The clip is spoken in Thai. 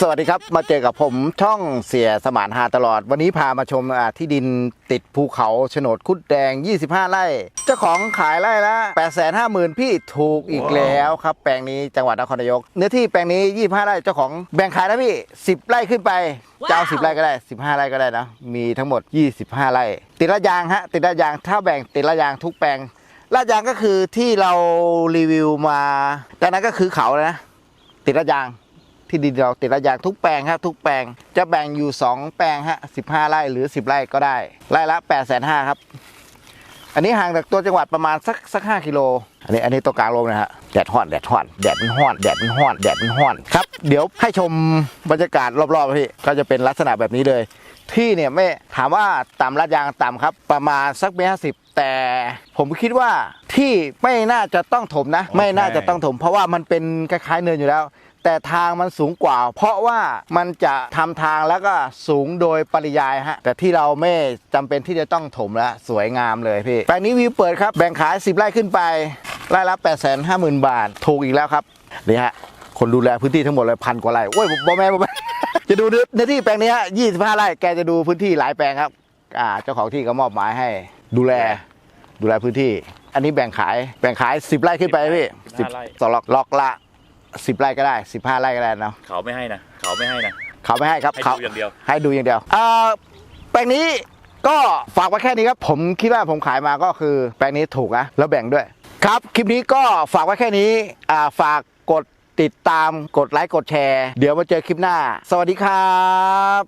สวัสดีครับ มาเจอกับผมช่องเสียสมานหาตลอด วันนี้พามาชมอ่าที่ดินติดภูเขาโฉนดคุดแดง 25 ไร่ เจ้าของขายไร่ละ 8 5 0 0 0 0 พี่ถูกอีกแล้วครับ แปลงนี้จังหวัดนครนายก เนื้อที่แปลงนี้ 25 ไร่เจ้าของแบ่งขายนะพี่ 10 ไร่ขึ้นไปจะเอา10 ไร่ก็ได้ 15 ไร่ก็ได้นะ มีทั้งหมด 25 ไร่ ติดละยางฮะติดละยางถ้าแบ่งติดละยางทุกแปลงละยางก็คือที่เรารีวิวมาจากนั้นก็คือเขานะติดละยาง ที่ดินเราติดระยางทุกแปลงครับทุกแปลงจะแบ่งอยู่ 2 แปลงฮะ15 ไร่หรือ 10 ไร่ก็ได้ไร่ละ8 5 0 0 0ครับ อันนี้ห่างจากตัวจังหวัดประมาณสักสักห้ากิโล อันนี้อันนี้ตัวกลางลมนะฮะแดดฮ้อนแดดฮ้อนแดดมันฮ้อนแดดมันฮ้อนแดดมันฮ้อนครับเดี๋ยวให้ชมบรรยากาศรอบๆพี่ก็จะเป็นลักษณะแบบนี้เลย ที่เนี่ยไม่ถามว่าต่ำลาดยางต่ำครับ ประมาณสักเมตรห้าสิบแต่ผมคิดว่าที่ไม่น่าจะต้องถมนะ ไม่น่าจะต้องถม เพราะว่ามันเป็นคล้ายๆเนินอยู่แล้ว แต่ทางมันสูงกว่า เพราะว่ามันจะทำทางแล้วก็สูงโดยปริยายฮะแต่ที่เราไม่จำเป็นที่จะต้องถมแล้วสวยงามเลยพี่แปลงนี้วิวเปิดครับแบ่งขาย 10 ไร่ขึ้นไปไร่ละ8 5 0 0 0 0 บาทถูกอีกแล้วครับนี่ฮะคนดูแลพื้นที่ทั้งหมดเลยพันกว่าไร่โอ้ยบอแม่บอแม่จะดูเนื้อที่แปลงนี้ฮะ25ไร่แกจะดูพื้นที่หลายแปลงครับอ่าเจ้าของที่ก็มอบหมายให้ ดูแลดูแลพื้นที่ อันนี้แบ่งขายแบ่งขาย 10 ไร่ขึ้นไปพี่สิบห้าไร่สองล็อกล็อกละ สิบไร่ก็ได้สิบห้าไร่ก็ได้เนาะเขาไม่ให้นะเขาไม่ให้นะ เขาไม่ให้ครับให้เขาดูอย่างเดียว ให้ดูอย่างเดียวเอ่อแปลงนี้ก็ฝากไว้แค่นี้ครับ ผมคิดว่าผมขายมาก็คือแปลงนี้ถูกนะแล้วแบ่งด้วย ครับคลิปนี้ก็ฝากไว้แค่นี้อ่าฝากกดติดตามกดไลค์กดแชร์ เดี๋ยวมาเจอคลิปหน้า สวัสดีครับ